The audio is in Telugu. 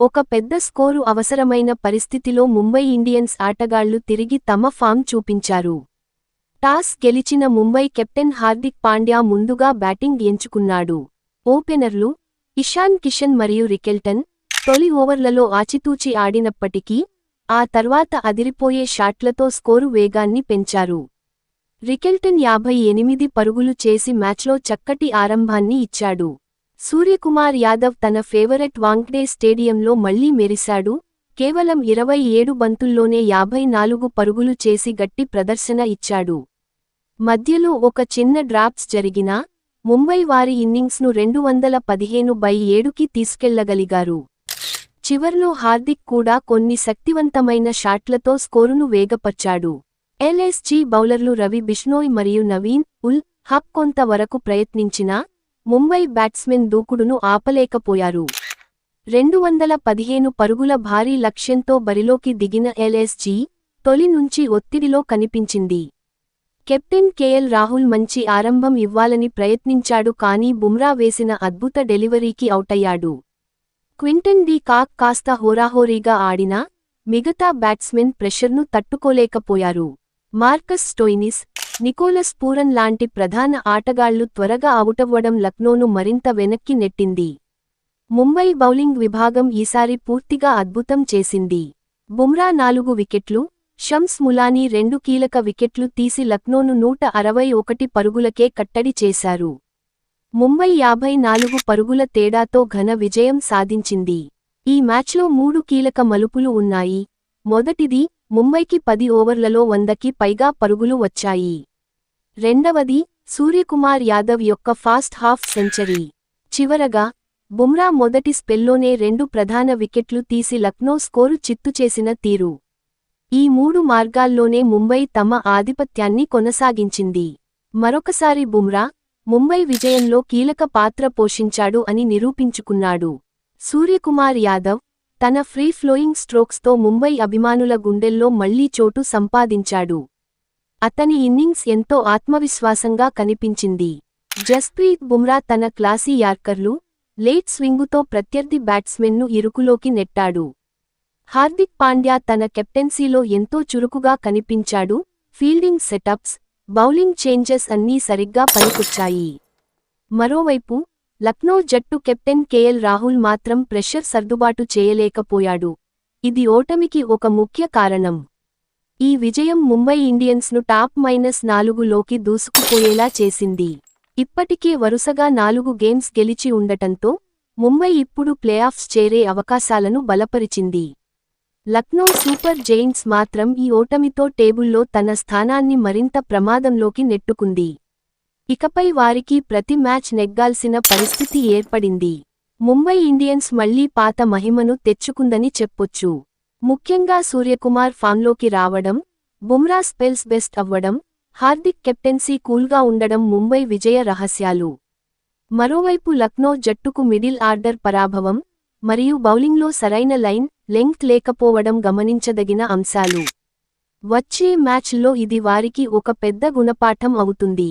ఒక పెద్ద స్కోరు అవసరమైన పరిస్థితిలో ముంబై ఇండియన్స్ ఆటగాళ్ళు తిరిగి తమ ఫామ్ చూపించారు. టాస్ గెలిచిన ముంబై కెప్టెన్ హార్దిక్ పాండ్యా ముందుగా బ్యాటింగ్ ఎంచుకున్నాడు. ఓపెనర్లు ఇషాన్ కిషన్ మరియు రికెల్టన్ తొలి ఓవర్లలో ఆచితూచి ఆడినప్పటికీ ఆ తర్వాత అదిరిపోయే షాట్లతో స్కోరు వేగాన్ని పెంచారు. రికెల్టన్ యాభై ఎనిమిది పరుగులు చేసి మ్యాచ్లో చక్కటి ఆరంభాన్ని ఇచ్చాడు. సూర్యకుమార్ యాదవ్ తన ఫేవరెట్ వాంగ్డే స్టేడియంలో మళ్ళీ మెరిశాడు. కేవలం ఇరవై ఏడు బంతుల్లోనే యాభై నాలుగు పరుగులు చేసి గట్టి ప్రదర్శన ఇచ్చాడు. మధ్యలో ఒక చిన్న డ్రాప్స్ జరిగినా ముంబై వారి ఇన్నింగ్స్ను రెండు వందల పదిహేను బై ఏడుకి తీసుకెళ్ళగలిగారు. చివర్లో హార్దిక్ కూడా కొన్ని శక్తివంతమైన షాట్లతో స్కోరును వేగపర్చాడు. ఎల్ఎస్జీ బౌలర్లు రవి బిష్నోయ్ మరియు నవీన్ ఉల్ హక్ కొంత వరకు ప్రయత్నించినా ముంబై బ్యాట్స్మెన్ దూకుడును ఆపలేకపోయారు. రెండు వందల పదిహేను పరుగుల భారీ లక్ష్యంతో బరిలోకి దిగిన ఎల్ఎస్జీ తొలి నుంచి ఒత్తిడిలో కనిపించింది. కెప్టెన్ కేఎల్ రాహుల్ మంచి ఆరంభం ఇవ్వాలని ప్రయత్నించాడు కానీ బుమ్రా వేసిన అద్భుత డెలివరీకి అవుటయ్యాడు. క్వింటన్ డి కాక్ కాస్త హోరాహోరీగా ఆడినా మిగతా బ్యాట్స్మెన్ ప్రెషర్ను తట్టుకోలేకపోయారు. మార్కస్ స్టోయినిస్ నికోలస్ పూరన్ లాంటి ప్రధాన ఆటగాళ్ళు త్వరగా అవుటవ్వడం లక్నోను మరింత వెనక్కి నెట్టింది. ముంబై బౌలింగ్ విభాగం ఈసారి పూర్తిగా అద్భుతం చేసింది. బుమ్రా నాలుగు వికెట్లు షమ్స్ ములానీ రెండు కీలక వికెట్లు తీసి లక్నోను నూట అరవై ఒకటి పరుగులకే కట్టడి చేశారు. ముంబై యాభై నాలుగు పరుగుల తేడాతో ఘన విజయం సాధించింది. ఈ మ్యాచ్లో మూడు కీలక మలుపులు ఉన్నాయి. మొదటిది ముంబైకి పది ఓవర్లలో వందకి పైగా పరుగులు వచ్చాయి. రెండవది సూర్యకుమార్ యాదవ్ యొక్క ఫాస్ట్ హాఫ్ సెంచరీ. చివరగా బుమ్రా మొదటి స్పెల్లోనే రెండు ప్రధాన వికెట్లు తీసి లక్నో స్కోరు చిత్తుచేసిన తీరు. ఈ మూడు మార్గాల్లోనే ముంబై తమ ఆధిపత్యాన్ని కొనసాగించింది. మరొకసారి బుమ్రా ముంబై విజయంలో కీలక పాత్ర పోషించాడు అని నిరూపించుకున్నాడు. సూర్యకుమార్ యాదవ్ తన ఫ్రీ ఫ్లోయింగ్ స్ట్రోక్స్తో ముంబై అభిమానుల గుండెల్లో మళ్ళీ చోటు సంపాదించాడు. అతని ఇన్నింగ్స్ ఎంతో ఆత్మవిశ్వాసంగా కనిపించింది. జస్ప్రీత్ బుమ్రా తన క్లాసీ యార్కర్లు లేట్ స్వింగుతో ప్రత్యర్థి బ్యాట్స్మెన్ను ఇరుకులోకి నెట్టాడు. హార్దిక్ పాండ్యా తన కెప్టెన్సీలో ఎంతో చురుకుగా కనిపించాడు. ఫీల్డింగ్ సెటప్స్ బౌలింగ్ చేంజెస్ అన్నీ సరిగ్గా పనికొచ్చాయి. మరోవైపు లక్నో జట్టు కెప్టెన్ కేఎల్ రాహుల్ మాత్రం ప్రెషర్ సర్దుబాటు చేయలేకపోయాడు. ఇది ఓటమికి ఒక ముఖ్య కారణం. ఈ విజయం ముంబై ఇండియన్స్ను టాప్ మైనస్ నాలుగులోకి దూసుకుపోయేలా చేసింది. ఇప్పటికే వరుసగా నాలుగు గేమ్స్ గెలిచి ఉండటంతో ముంబై ఇప్పుడు ప్లేఆఫ్స్ చేరే అవకాశాలను బలపరిచింది. లక్నో సూపర్ జెయింట్స్ మాత్రం ఈ ఓటమితో టేబుల్లో తన స్థానాన్ని మరింత ప్రమాదంలోకి నెట్టుకుంది. ఇకపై వారికి ప్రతి మ్యాచ్ నెగ్గాల్సిన పరిస్థితి ఏర్పడింది. ముంబై ఇండియన్స్ మళ్ళీ పాత మహిమను తెచ్చుకుందని చెప్పొచ్చు. ముఖ్యంగా సూర్యకుమార్ ఫామ్లోకి రావడం బుమ్రా స్పెల్స్ బెస్ట్ అవ్వడం హార్దిక్ కెప్టెన్సీ కూల్గా ఉండడం ముంబై విజయ రహస్యాలు. మరోవైపు లక్నో జట్టుకు మిడిల్ ఆర్డర్ పరాభవం మరియు బౌలింగ్లో సరైన లైన్ లెంగ్త్ లేకపోవడం గమనించదగిన అంశాలు. వచ్చే మ్యాచ్లో ఇది వారికి ఒక పెద్ద గుణపాఠం అవుతుంది.